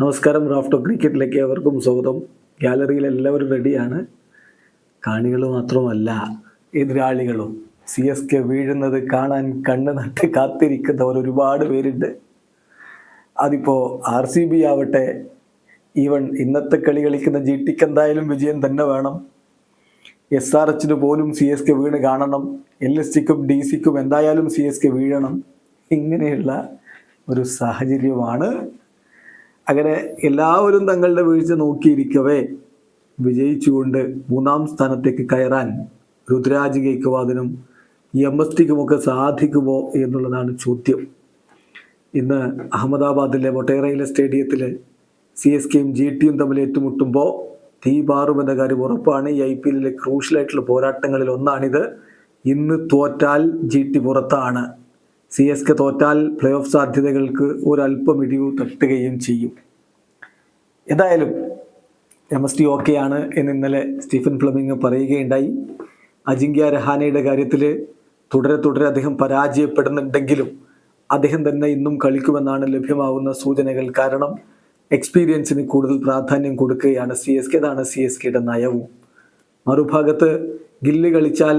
നമസ്കാരം റാഫ്റ്റോ ക്രിക്കറ്റിലേക്ക് അവർക്കും സ്വാഗതം. ഗാലറിയിൽ എല്ലാവരും റെഡിയാണ്. കാണികൾ മാത്രമല്ല എതിരാളികളും. സി എസ് കെ വീഴുന്നത് കാണാൻ കണ്ണ് നട്ട് കാത്തിരിക്കുന്നവർ ഒരുപാട് പേരുണ്ട്. അതിപ്പോൾ ആർ സി ബി ആവട്ടെ ഈവൻ ഇന്നത്തെ കളി കളിക്കുന്ന ജി ടിക്ക് എന്തായാലും വിജയം തന്നെ വേണം. എസ് ആർ എച്ചിന് പോലും സി എസ് കെ വീണ് കാണണം. എൽ എസ് ടിക്കും ഡി സിക്കും എന്തായാലും സി എസ് കെ വീഴണം. ഇങ്ങനെയുള്ള ഒരു സാഹചര്യമാണ് അങ്ങനെ എല്ലാവരും തങ്ങളുടെ വീഴ്ച നോക്കിയിരിക്കവേ. വിജയിച്ചുകൊണ്ട് മൂന്നാം സ്ഥാനത്തേക്ക് കയറാൻ രുദ്രാജ് ഗേക്വാദിനും എം എസ് ടിക്കുമൊക്കെ സാധിക്കുമോ എന്നുള്ളതാണ് ചോദ്യം. ഇന്ന് അഹമ്മദാബാദിലെ മൊട്ടേറയിലെ സ്റ്റേഡിയത്തിൽ സി എസ് കെയും ജി ടിയും തമ്മിൽ ഏറ്റുമുട്ടുമ്പോൾ തീ പാറുമെന്ന കാര്യം ഉറപ്പാണ്. ഈ ഐ പി എല്ലിലെ ക്രൂഷ്യലായിട്ടുള്ള പോരാട്ടങ്ങളിൽ ഒന്നാണിത്. ഇന്ന് തോറ്റാൽ ജി ടി പുറത്താണ്. സി എസ് കെ തോറ്റാൽ പ്ലേ ഓഫ് സാധ്യതകൾക്ക് ഒരല്പം ഇടിവ് തട്ടുകയും ചെയ്യും. എന്തായാലും എം എസ് ടി ഓക്കെ ആണ് എന്ന് ഇന്നലെ സ്റ്റീഫൻ ഫ്ലമിങ് പറയുകയുണ്ടായി. അജിങ്ക്യ രഹാനയുടെ കാര്യത്തിൽ തുടരെ തുടരെ അദ്ദേഹം പരാജയപ്പെടുന്നുണ്ടെങ്കിലും അദ്ദേഹം തന്നെ ഇന്നും കളിക്കുമെന്നാണ് ലഭ്യമാവുന്ന സൂചനകൾ. കാരണം എക്സ്പീരിയൻസിന് കൂടുതൽ പ്രാധാന്യം കൊടുക്കുകയാണ് സി എസ് കെ അതാണ് സി എസ് കെയുടെ നയവും. മറുഭാഗത്ത് ഗില്ല് കളിച്ചാൽ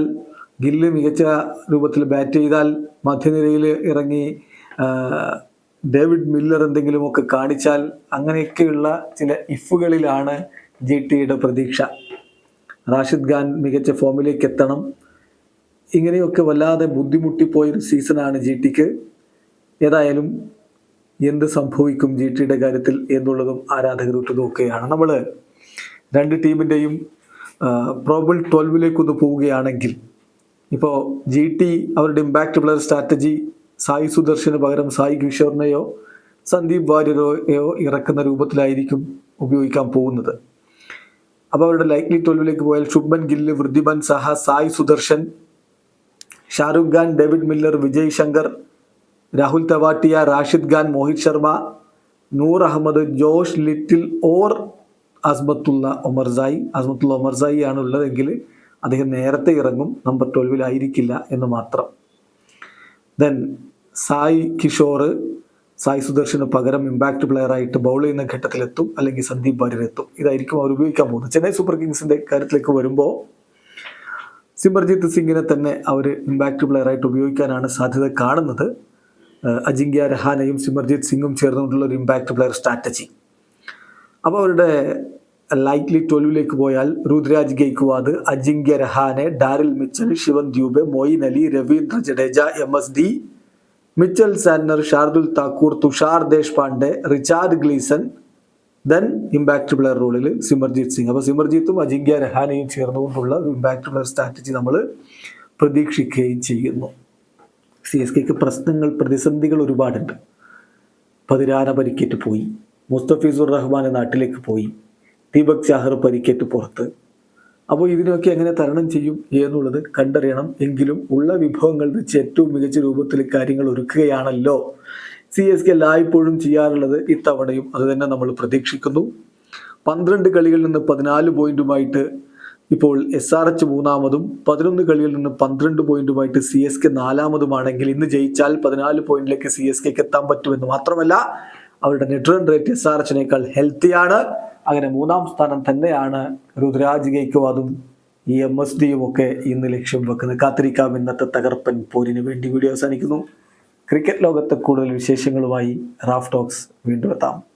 ഗില്ല് മികച്ച രൂപത്തിൽ ബാറ്റ് ചെയ്താൽ മധ്യനിരയിൽ ഇറങ്ങി ഡേവിഡ് മില്ലർ എന്തെങ്കിലുമൊക്കെ കാണിച്ചാൽ അങ്ങനെയൊക്കെയുള്ള ചില ഇഫുകളിലാണ് ജി ടിയുടെ പ്രതീക്ഷ. റാഷിദ് ഖാൻ മികച്ച ഫോമിലേക്ക് എത്തണം. ഇങ്ങനെയൊക്കെ വല്ലാതെ ബുദ്ധിമുട്ടിപ്പോയൊരു സീസണാണ് ജി ടിക്ക് ഏതായാലും എന്ത് സംഭവിക്കും ജി ടിയുടെ കാര്യത്തിൽ എന്നുള്ളതും ആരാധകർ ഉറ്റുനോക്കുകയാണ് നമ്മൾ രണ്ട് ടീമിന്റെയും പ്രോബിൾ ട്വൽവിലേക്കൊന്ന് പോവുകയാണെങ്കിൽ ഇപ്പോൾ ജി ടി അവരുടെ ഇമ്പാക്റ്റ് പ്ലെയർ സ്ട്രാറ്റജി സായി സുദർശന് പകരം സായി കിഷോറിനെയോ സന്ദീപ് വാര്യരെയോ ഇറക്കുന്ന രൂപത്തിലായിരിക്കും ഉപയോഗിക്കാൻ പോകുന്നത്. അപ്പോൾ അവരുടെ ലൈക്ലി ട്വൽവിലേക്ക് പോയാൽ Shubman Gill Wriddhiman Saha Sai Sudharsan Shahrukh Khan David Miller Vijay Shankar Rahul Tewatia Rashid Khan Mohit Sharma Noor Ahmad Josh Little or Azmatullah Omarzai Azmatullah Omarzai ആണ് ഉള്ളതെങ്കിൽ അദ്ദേഹം നേരത്തെ ഇറങ്ങും നമ്പർ ട്വൽവിലായിരിക്കില്ല എന്ന് മാത്രം. ദെൻ സായി കിഷോർ സായി സുദർശന് പകരം ഇമ്പാക്ട് പ്ലെയറായിട്ട് ബൗൾ ചെയ്യുന്ന ഘട്ടത്തിലെത്തും അല്ലെങ്കിൽ സന്ദീപ് വാര്യർ എത്തും. ഇതായിരിക്കും അവർ ഉപയോഗിക്കാൻ പോകുന്നത്. ചെന്നൈ സൂപ്പർ കിങ്സിന്റെ കാര്യത്തിലേക്ക് വരുമ്പോൾ സിമർജിത്ത് സിംഗിനെ തന്നെ അവർ ഇമ്പാക്ട് പ്ലെയറായിട്ട് ഉപയോഗിക്കാനാണ് സാധ്യത കാണുന്നത്. അജിങ്ക്യ രഹാനയും സിമർജിത്ത് സിംഗും ചേർന്നുകൊണ്ടുള്ള ഒരു ഇമ്പാക്ട് പ്ലെയർ സ്ട്രാറ്റജി അപ്പോൾ അവരുടെ ലൈറ്റ്ലി ട്വൽവിലേക്ക് പോയാൽ Ruturaj Gaikwad Ajinkya Rahane Daryl Mitchell Shivam Dube Moeen Ali Ravindra Jadeja M S D Mitchell Santner Shardul Thakur Tushar Deshpande Richard Gleeson then impact player റോളിൽ സിമർജീത് സിംഗ്. അപ്പോൾ സിമർജീത്തും അജിങ്ക്യ രഹാനയും ചേർന്നുകൊണ്ടുള്ള ഒരു ഇമ്പാക്റ്റ് പ്ലെയർ സ്ട്രാറ്റജി നമ്മൾ പ്രതീക്ഷിക്കുകയും ചെയ്യുന്നു. സി എസ് കെക്ക് പ്രശ്നങ്ങൾ പ്രതിസന്ധികൾ ഒരുപാടുണ്ട്. പതിരാന പരിക്കേറ്റ് പോയി. മുസ്തഫീസുർ റഹ്മാൻ നാട്ടിലേക്ക് പോയി. ദീപക് ചാഹർ പരിക്കേറ്റ് പുറത്ത്. അപ്പോൾ ഇതിനൊക്കെ എങ്ങനെ തരണം ചെയ്യും എന്നുള്ളത് കണ്ടറിയണം. എങ്കിലും ഉള്ള വിഭവങ്ങൾ വെച്ച് ഏറ്റവും മികച്ച രൂപത്തിൽ കാര്യങ്ങൾ ഒരുക്കുകയാണല്ലോ. സി എസ് കെ എല്ലായ്പ്പോഴും ചെയ്യാറുള്ളത് ഇത്തവണയും അത് തന്നെ നമ്മൾ പ്രതീക്ഷിക്കുന്നു. പന്ത്രണ്ട് കളികളിൽ നിന്ന് പതിനാല് പോയിന്റുമായിട്ട് ഇപ്പോൾ എസ് ആർ എച്ച് മൂന്നാമതും പതിനൊന്ന് കളികളിൽ നിന്ന് പന്ത്രണ്ട് പോയിന്റുമായിട്ട് സി എസ് കെ നാലാമതുമാണെങ്കിൽ ഇന്ന് ജയിച്ചാൽ പതിനാല് പോയിന്റിലേക്ക് സി എസ് കെക്ക് എത്താൻ പറ്റുമെന്ന് മാത്രമല്ല അവരുടെ റൺ റേറ്റ് എസ് ആർ എച്ചിനേക്കാൾ ഹെൽത്തിയാണ്. അങ്ങനെ മൂന്നാം സ്ഥാനം തന്നെയാണ് രുദ്രാജ് അതും ഈ എം എസ് ഡിയും ഒക്കെ ഇന്ന് ലക്ഷ്യം വെക്കുന്നത്. കാത്തിരിക്കാം ഇന്നത്തെ തകർപ്പൻ പോരിന് വേണ്ടി വീഡിയോ അവസാനിക്കുന്നു. ക്രിക്കറ്റ് ലോകത്തെ കൂടുതൽ വിശേഷങ്ങളുമായി റാഫ് ടോക്സ് വീണ്ടും എത്താം.